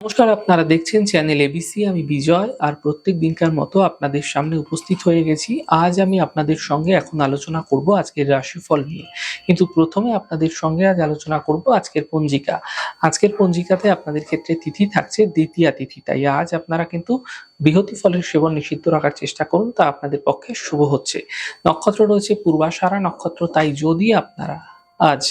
নমস্কার, আপনারা দেখছেন চ্যানেল এবিসি আমি বিজয়, আর প্রত্যেক দিনকার মতো আপনাদের সামনে উপস্থিত হয়ে গেছি। আজ আমি আপনাদের সঙ্গে এখন আলোচনা করব আজকের রাশিফল নিয়ে। কিন্তু প্রথমে আপনাদের সঙ্গে আজ আলোচনা করব আজকের পঞ্জিকা। আজকের পঞ্জিকাতে আপনাদের ক্ষেত্রে তিথি থাকছে দ্বিতীয়া তিথি। তাই আজ আপনারা কিন্তু বৃহতি ফলের সেবন নিষিদ্ধ রাখার চেষ্টা করুন, তা আপনাদের পক্ষে শুভ হচ্ছে। নক্ষত্র রয়েছে পূর্বাষাঢ়া নক্ষত্র, তাই যদি আপনারা আজ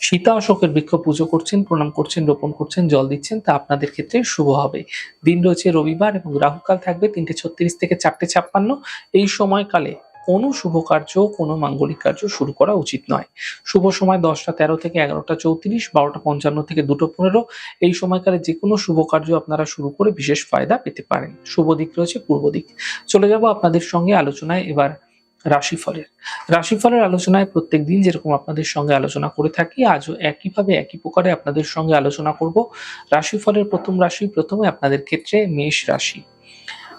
সীতা অশোকের বৃক্ষ পুজো করছেন, প্রণাম করছেন, রোপণ করছেন, জল দিচ্ছেন, তা আপনাদের ক্ষেত্রে শুভ হবে। দিন রয়েছে রবিবার এবং রাহুকাল থাকবে তিনটে ছত্রিশ থেকে চারটে ছাপ্পান্ন। এই সময়কালে কোনো শুভ কার্য, কোনো মাঙ্গলিক কার্য শুরু করা উচিত নয়। শুভ সময় দশটা তেরো থেকে এগারোটা চৌত্রিশ, বারোটা পঞ্চান্ন থেকে দুটো পনেরো। এই সময়কালে যে কোনো শুভ কার্য আপনারা শুরু করে বিশেষ ফায়দা পেতে পারেন। শুভ দিক রয়েছে পূর্ব দিক। চলে যাব আপনাদের সঙ্গে আলোচনায়। এবার রাশিফলের। রাশিফলের আলোচনায় প্রত্যেক দিন যেরকম আপনাদের সঙ্গে আলোচনা করে থাকি, আজও একইভাবে একই প্রকারে আপনাদের সঙ্গে আলোচনা করব। রাশিফলের প্রথম রাশি, প্রথমে আপনাদের ক্ষেত্রে মেষ রাশি।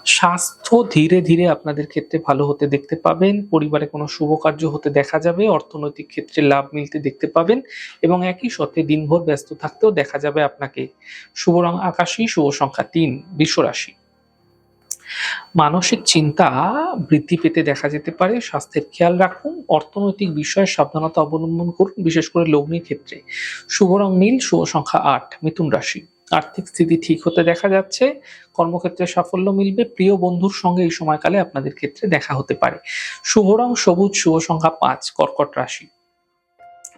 স্বাস্থ্য ধীরে ধীরে আপনাদের ক্ষেত্রে ভালো হতে দেখতে পাবেন, পরিবারে কোনো শুভ কার্য হতে দেখা যাবে, অর্থনৈতিক ক্ষেত্রে লাভ মিলতে দেখতে পাবেন এবং একই সাথে দিনভর ব্যস্ত থাকতেও দেখা যাবে আপনাকে। শুভ রং আকাশী, শুভ সংখ্যা তিন বিশ্ব রাশি মানসিক চিন্তা বৃদ্ধি পেতে দেখা যেতে পারে। স্বাস্থ্যের খেয়াল রাখুন, অর্থনৈতিক বিষয়ে সাবধানতা অবলম্বন করুন, বিশেষ করে লগ্নির ক্ষেত্রে। শুভ রং নীল, শুভ সংখ্যা আট, মিথুন রাশি। আর্থিক স্থিতি ঠিক হতে দেখা যাচ্ছে, কর্মক্ষেত্রে সাফল্য মিলবে, প্রিয় বন্ধুর সঙ্গে এই সময়কালে আপনাদের ক্ষেত্রে দেখা হতে পারে। শুভ রং সবুজ, শুভ সংখ্যা পাঁচ, কর্কট রাশি।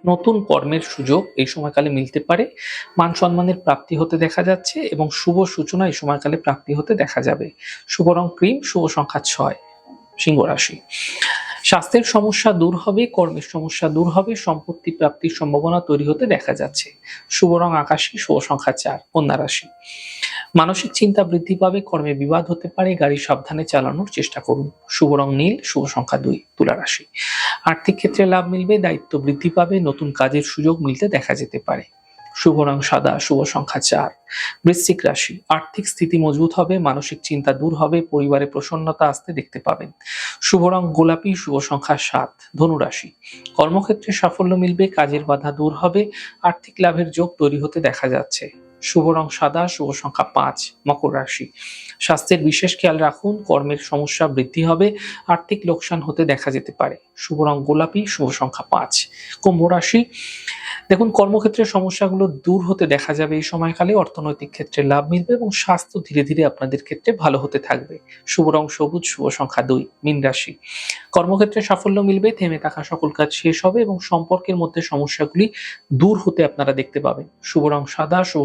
নতুন কর্মের সুযোগ এই সময়কালে মিলতে পারে। মান সম্মানের প্রাপ্তি হতে দেখা যাচ্ছে এবং শুভ সূচনা এই সময়কালে প্রাপ্তি হতে দেখা যাবে। শুভ রং ক্রিম, শুভ সংখ্যা ছয়, সিংহ রাশি। স্বাস্থ্যের সমস্যা দূর হবে, কর্মের সমস্যা দূর হবে, সম্পত্তি প্রাপ্তির সম্ভাবনা তৈরি হতে দেখা যাচ্ছে। শুভ রং আকাশী, শুভ সংখ্যা চার, কন্যা রাশি। মানসিক চিন্তা বৃদ্ধি পাবে, কর্মে বিবাদ হতে পারে, গাড়ি সাবধানে চালানোর চেষ্টা করুন। শুভ রং নীল, শুভ সংখ্যা দুই, তুলা রাশি। আর্থিক ক্ষেত্রে লাভ মিলবে, দায়িত্ব বৃদ্ধি পাবে, নতুন কাজের সুযোগ মিলতে দেখা যেতে পারে। শুভ রং সাদা, শুভ সংখ্যা চার, বৃশ্চিক রাশি। আর্থিক স্থিতি মজবুত হবে, মানসিক চিন্তা দূর হবে, পরিবারে প্রসন্নতা আসতে দেখতে পাবেন। শুভ রং গোলাপি, শুভ সংখ্যা সাত ধনুরাশি কর্মক্ষেত্রে সাফল্য মিলবে, কাজের বাধা দূর হবে, আর্থিক লাভের যোগ তৈরি হতে দেখা যাচ্ছে। শুভ রং সাদা, শুভ সংখ্যা পাঁচ, মকর রাশি। স্বাস্থ্যের বিশেষ খেয়াল রাখুন, কর্মের সমস্যা বৃদ্ধি হবে, আর্থিক লোকসান হতে দেখা যেতে পারে। শুভ রং গোলাপি, শুভ সংখ্যা পাঁচ, কুম্ভ রাশি। দেখুন, কর্মক্ষেত্রের সমস্যাগুলো দূর হতে দেখা যাবে এই সময়কালে, অর্থনৈতিক ক্ষেত্রে লাভ মিলবে এবং স্বাস্থ্য ধীরে ধীরে আপনাদের ক্ষেত্রে ভালো হতে থাকবে। শুভ রং সবুজ, শুভ সংখ্যা দুই, মীন রাশি। কর্মক্ষেত্রে সাফল্য মিলবে, থেমে থাকা সকল কাজ শেষ হবে এবং সম্পর্কের মধ্যে সমস্যাগুলি দূর হতে আপনারা দেখতে পাবেন। শুভ রং সাদা, শুভ